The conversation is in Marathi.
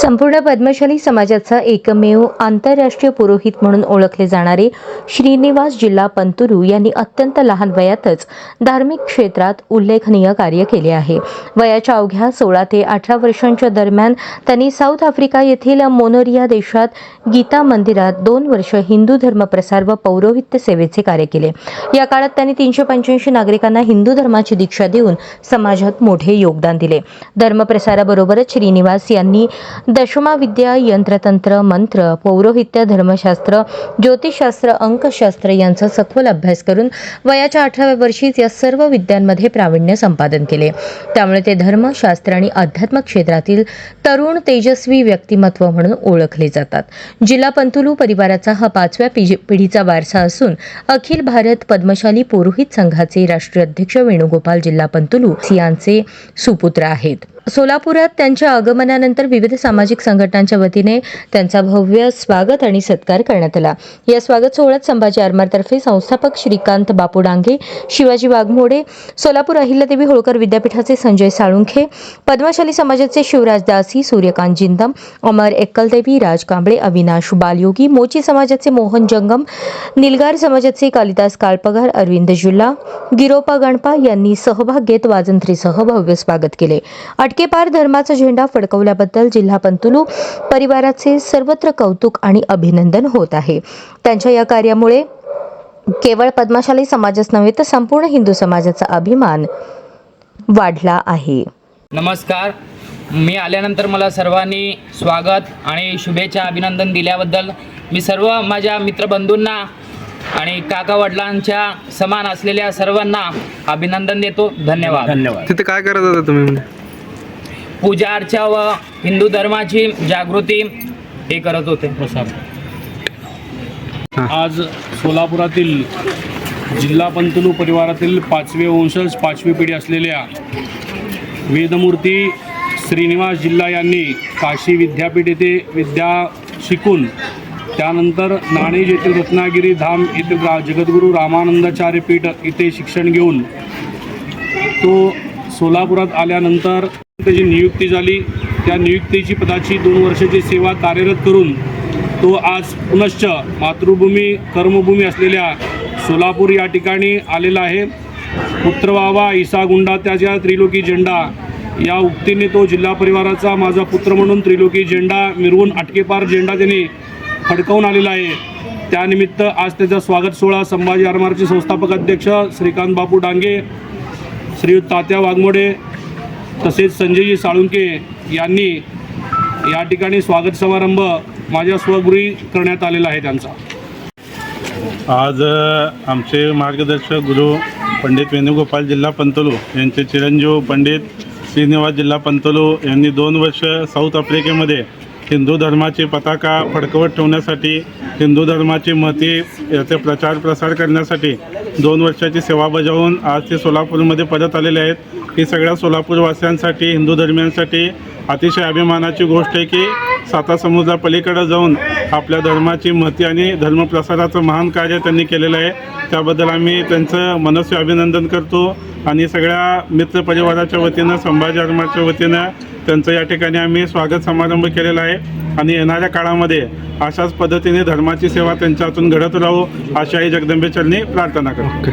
संपूर्ण पद्मशाली समाजाचा एकमेव आंतरराष्ट्रीय पुरोहित म्हणून ओळखले जाणारे श्रीनिवास जिल्हा पंतुरू यांनी अत्यंत लहान वयातच धार्मिक क्षेत्रात उल्लेखनीय कार्य केले आहे. वयाच्या अवघ्या सोळा ते अठरा वर्षांच्या दरम्यान त्यांनी साऊथ आफ्रिका येथील मोनोरिया देशात गीता मंदिरात दोन वर्ष हिंदू धर्म प्रसार व पौरोहित्य सेवेचे कार्य केले. या काळात त्यांनी तीनशे पंच्याऐंशी नागरिकांना हिंदू धर्माची दीक्षा देऊन समाजात मोठे योगदान दिले. धर्मप्रसाराबरोबरच श्रीनिवास यांनी दशमाविद्या यंत्रतंत्र मंत्र पौरोहित्य धर्मशास्त्र ज्योतिषशास्त्र अंकशास्त्र यांचा सखोल अभ्यास करून वयाच्या अठराव्या वर्षीच या सर्व विद्यांमध्ये प्रावीण्य संपादन केले. त्यामुळे ते धर्मशास्त्र आणि अध्यात्म क्षेत्रातील तरुण तेजस्वी व्यक्तिमत्व म्हणून ओळखले जातात. जिल्हा पंतुलू परिवाराचा हा पाचव्या पिढीचा वारसा असून अखिल भारत पद्मशाली पुरोहित संघाचे राष्ट्रीय अध्यक्ष वेणुगोपाल जिल्हा पंतुलू यांचे सुपुत्र आहेत. सोलापुरात त्यांच्या आगमनानंतर विविध सामाजिक संघटनांच्या वतीने त्यांचा भव्य स्वागत आणि सत्कार करण्यात आला. या स्वागत सोहळ्यात संभाजी आरमारतर्फे संस्थापक श्रीकांत बापू डांगे शिवाजी वाघमोडे सोलापूर अहिल्यादेवी होळकर विद्यापीठाचे संजय साळुंखे पद्मशाली समाजाचे शिवराज दासी सूर्यकांत जिंदम अमर एक्कलदेवी राज कांबळे अविनाश बालयोगी मोची समाजाचे मोहन जंगम निलगार समाजाचे कालिदास काळपगार अरविंद जुल्ला गिरोपा गणपा यांनी सहभाग घेत वाजंत्रीसह भव्य स्वागत केले. अटके अटकेपार धर्माचा झेंडा फडकवल्याबद्दल जिल्हा पंतुलू परिवाराचे सर्वत्र कौतुक आणि अभिनंदन होत आहे. त्यांच्या या कार्यामुळे केवळ पद्मशाली समाजच नव्हे तर संपूर्ण हिंदू समाजाचा अभिमान वाढला आहे. नमस्कार. मी आल्यानंतर मला सर्वांनी स्वागत आणि शुभेच्छा अभिनंदन दिल्याबद्दल मी सर्व माझ्या मित्रबंधूंना आणि काका वडिलांच्या समान असलेल्या सर्वांना अभिनंदन देतो. धन्यवाद. धन्यवाद. तिथे काय करत होता तुम्ही? पूजा अर्चा व हिंदू धर्माची जागृती हे करत होते. आज सोलापुरातील जिल्हा पंतलू परिवारातील पाचवे वंशज पाचवी पिढी असलेल्या वेदमूर्ती श्रीनिवास जिल्हा यांनी काशी विद्यापीठ येथे विद्या शिकून त्यानंतर नाणेज येथील रत्नागिरी धाम येथील रा जगद्गुरू रामानंदाचार्य पीठ इथे शिक्षण घेऊन तो सोलापुरात आल्यानंतर त्याची नियुक्ती झाली त्या नियुक्तीची पदाची दोन वर्षाची सेवा कार्यरत करून तो आज पुनश्च मातृभूमी कर्मभूमी असलेल्या सोलापूर या ठिकाणी आलेला आहे. पुत्रवावा इसागुंडा गुंडा त्याच्या त्रिलोकी झेंडा या उक्तीने तो जिल्हा परिवाराचा माझा पुत्र म्हणून त्रिलोकी झेंडा मिरवून अटकेपार झेंडा त्याने फडकवून आलेला आहे. त्यानिमित्त आज त्याचा स्वागत सोहळा संभाजी आरमारचे संस्थापक अध्यक्ष श्रीकांत बापू डांगे श्रीयुत तात्या वाघमोडे तसेच संजयजी साळुंके यांनी या ठिकाणी स्वागत समारंभ माझ्या स्वगृही करण्यात आलेला आहे त्यांचा. आज आमचे मार्गदर्शक गुरु पंडित वेणुगोपाल जिल्हा पंतलू यांचे चिरंजीव पंडित श्रीनिवास जिल्हा पंतलू यांनी दोन वर्ष साऊथ आफ्रिकेमध्ये हिंदू धर्माची पताका फडकवत ठेवण्यासाठी हिंदू धर्माची मते याचे प्रचार प्रसार करण्यासाठी दोन वर्षाची सेवा बजावून आज ते सोलापूरमध्ये परत आलेले आहेत. ही सगळ्या सोलापूरवासियांसाठी हिंदू धर्मियांसाठी अतिशय अभिमानाची गोष्ट आहे की साता समुद्रापलीकडे जाऊन आपल्या धर्माची महती आणि धर्मप्रसाराचं महान कार्य त्यांनी केलेलं आहे. त्याबद्दल आम्ही त्यांचं मनस्वी अभिनंदन करतो. आणि सगळ्या मित्रपरिवाराच्या वतीनं संभाजी आरमाच्या वतीनं त्यांचं या ठिकाणी आम्ही स्वागत समारंभ केलेला आहे. आणि येणाऱ्या काळामध्ये अशाच पद्धतीने धर्माची सेवा त्यांच्या हातून घडत राहू अशाही जगदंबेचरणी प्रार्थना करतो.